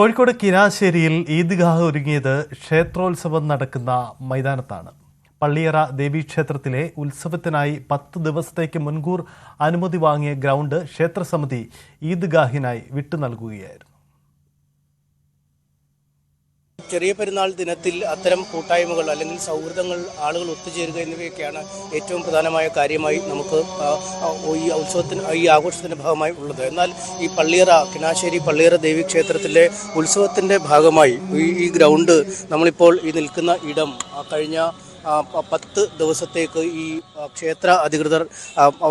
കോഴിക്കോട് കിനാശ്ശേരിയിൽ ഈദ്ഗാഹ് ഒരുങ്ങിയത് ക്ഷേത്രോത്സവം നടക്കുന്ന മൈതാനത്താണ്. പള്ളിയറ ദേവീക്ഷേത്രത്തിലെ ഉത്സവത്തിനായി പത്ത് ദിവസത്തേക്ക് മുൻകൂർ അനുമതി വാങ്ങിയ ഗ്രൗണ്ട് ക്ഷേത്രസമിതി ഈദ്ഗാഹിനായി വിട്ടു നൽകുകയായിരുന്നു. ചെറിയ പെരുന്നാൾ ദിനത്തിൽ അത്തരം കൂട്ടായ്മകൾ അല്ലെങ്കിൽ സൗഹൃദങ്ങൾ ആളുകൾ ഒത്തുചേരുക എന്നിവയൊക്കെയാണ് ഏറ്റവും പ്രധാനമായ കാര്യമായി നമുക്ക് ഈ ഉത്സവത്തിന് ഈ ആഘോഷത്തിന്റെ ഭാഗമായി ഉള്ളത്. എന്നാൽ ഈ പള്ളിയറ കിനാശ്ശേരി പള്ളിയറ ദേവി ക്ഷേത്രത്തിലെ ഉത്സവത്തിന്റെ ഭാഗമായി ഈ ഗ്രൗണ്ട് നമ്മളിപ്പോൾ ഈ നിൽക്കുന്ന ഇടം കഴിഞ്ഞ പത്ത് ദിവസത്തേക്ക് ഈ ക്ഷേത്ര അധികൃതർ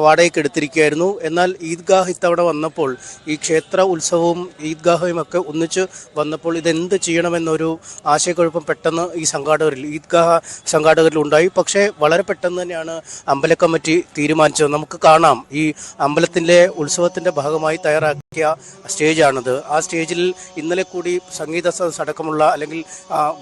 വാടകയ്ക്ക് എടുത്തിരിക്കുകയായിരുന്നു. എന്നാൽ ഈദ്ഗാഹ് ഇത്തവണ വന്നപ്പോൾ ഈ ക്ഷേത്ര ഉത്സവവും ഈദ്ഗാഹയും ഒക്കെ ഒന്നിച്ച് വന്നപ്പോൾ ഇതെന്ത് ചെയ്യണമെന്നൊരു ആശയക്കുഴപ്പം പെട്ടെന്ന് ഈ സംഘാടകരിൽ ഈദ്ഗാഹ സംഘാടകരിൽ ഉണ്ടായി പക്ഷേ വളരെ പെട്ടെന്ന് തന്നെയാണ് അമ്പല കമ്മിറ്റി തീരുമാനിച്ചത്. നമുക്ക് കാണാം. ഈ അമ്പലത്തിന്റെ ഉത്സവത്തിന്റെ ഭാഗമായി തയ്യാറാക്കിയ സ്റ്റേജാണിത്. ആ സ്റ്റേജിൽ ഇന്നലെ കൂടി സംഗീത സദസ് അടക്കമുള്ള അല്ലെങ്കിൽ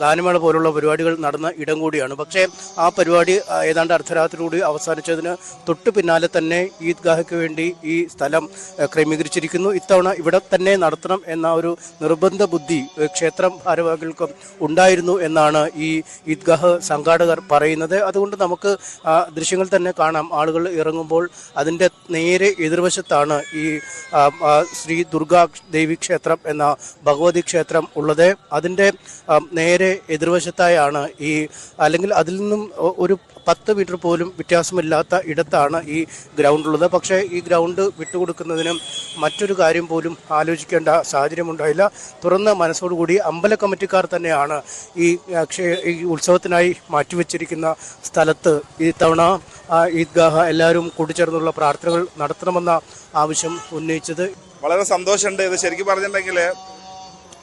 ഗാനമേള പോലുള്ള പരിപാടികൾ നടന്ന ഇടം കൂടിയാണ്. പക്ഷേ ആ പരിപാടി ഏതാണ്ട് അർദ്ധരാത്രിയോട് അവസാനിച്ചതിന് തൊട്ടു പിന്നാലെ തന്നെ ഈദ്ഗാഹയ്ക്ക് വേണ്ടി ഈ സ്ഥലം ക്രമീകരിച്ചിരിക്കുന്നു. ഇത്തവണ ഇവിടെ തന്നെ നടത്തണം എന്ന ഒരു നിർബന്ധ ബുദ്ധി ക്ഷേത്രം ഭാരവാഹികൾക്കും ഉണ്ടായിരുന്നു എന്നാണ് ഈ ഈദ്ഗാഹ് സംഘാടകർ പറയുന്നത്. അതുകൊണ്ട് നമുക്ക് ദൃശ്യങ്ങൾ തന്നെ കാണാം. ആളുകൾ ഇറങ്ങുമ്പോൾ അതിന്റെ നേരെ എതിർവശത്താണ് ഈ ശ്രീ ദുർഗാ ദേവി ക്ഷേത്രം എന്ന ഭഗവതി ക്ഷേത്രം ഉള്ളത്. അതിന്റെ നേരെ എതിർവശത്തായാണ് ഈ അല്ലെങ്കിൽ അതിൽ നിന്നും ഒരു പത്ത് മീറ്റർ പോലും വ്യത്യാസമില്ലാത്ത ഇടത്താണ് ഈ ഗ്രൗണ്ട് ഉള്ളത് പക്ഷേ ഈ ഗ്രൗണ്ട് വിട്ടുകൊടുക്കുന്നതിന് മറ്റൊരു കാര്യം പോലും ആലോചിക്കേണ്ട സാഹചര്യമുണ്ടായില്ല. തുറന്ന മനസ്സോടുകൂടി അമ്പല കമ്മിറ്റിക്കാർ തന്നെയാണ് ഈ ഈ ഉത്സവത്തിനായി മാറ്റിവെച്ചിരിക്കുന്ന സ്ഥലത്ത് ഈ തവണ ഈദ്ഗാഹ് എല്ലാവരും കൂടിച്ചേർന്നുള്ള പ്രാർത്ഥനകൾ നടത്തണമെന്ന ആവശ്യം ഉന്നയിച്ചത് വളരെ സന്തോഷമുണ്ട്. ഇത് ശരിക്കും പറഞ്ഞിട്ടുണ്ടെങ്കിൽ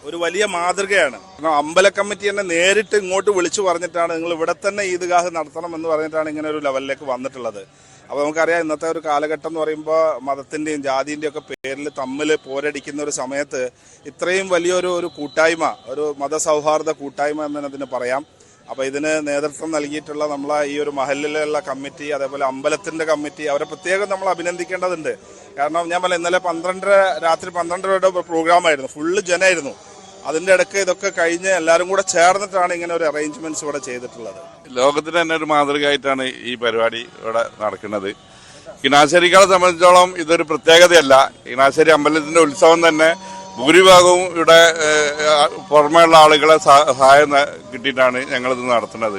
ഒരു വലിയ മാതൃകയാണ്. അമ്പല കമ്മിറ്റി തന്നെ നേരിട്ട് ഇങ്ങോട്ട് വിളിച്ചു പറഞ്ഞിട്ടാണ് നിങ്ങൾ ഇവിടെ തന്നെ ഈദ്ഗാഹ് നടത്തണം എന്ന് പറഞ്ഞിട്ടാണ് ഇങ്ങനെ ഒരു ലെവലിലേക്ക് വന്നിട്ടുള്ളത്. അപ്പോൾ നമുക്കറിയാം ഇന്നത്തെ ഒരു കാലഘട്ടം എന്ന് പറയുമ്പോൾ മതത്തിന്റെയും ജാതിന്റെയും ഒക്കെ പേരിൽ തമ്മിൽ പോരടിക്കുന്ന ഒരു സമയത്ത് ഇത്രയും വലിയൊരു ഒരു കൂട്ടായ്മ ഒരു മതസൗഹാർദ്ദ കൂട്ടായ്മ എന്ന് തന്നെ പറയാം. അപ്പോൾ ഇതിന് നേതൃത്വം നൽകിയിട്ടുള്ള നമ്മളെ ഈ ഒരു മഹലിലുള്ള കമ്മിറ്റി അതേപോലെ അമ്പലത്തിന്റെ കമ്മിറ്റി അവരെ പ്രത്യേകം നമ്മൾ അഭിനന്ദിക്കേണ്ടതുണ്ട്. കാരണം ഞാൻ പറഞ്ഞ ഇന്നലെ പന്ത്രണ്ടര രാത്രി പന്ത്രണ്ടരയുടെ പ്രോഗ്രാമായിരുന്നു. ഫുള്ള് ജനമായിരുന്നു അതിന്റെ ഇടയ്ക്ക് ഇതൊക്കെ കഴിഞ്ഞ് എല്ലാവരും കൂടെ ചേർന്നിട്ടാണ് ഇങ്ങനെ ഒരു അറേഞ്ച്മെന്റ്സ് ഇവിടെ ചെയ്തിട്ടുള്ളത്. ലോകത്തിന് തന്നെ ഒരു മാതൃകയായിട്ടാണ് ഈ പരിപാടി ഇവിടെ നടക്കുന്നത്. കിണാശ്ശേരിക്കാരെ സംബന്ധിച്ചോളം ഇതൊരു പ്രത്യേകതയല്ല. കിണാശ്ശേരി അമ്പലത്തിന്റെ ഉത്സവം തന്നെ ഭൂരിഭാഗവും ഇവിടെ പുറമെയുള്ള ആളുകളെ സഹായം കിട്ടിയിട്ടാണ് ഞങ്ങളിത് നടത്തുന്നത്.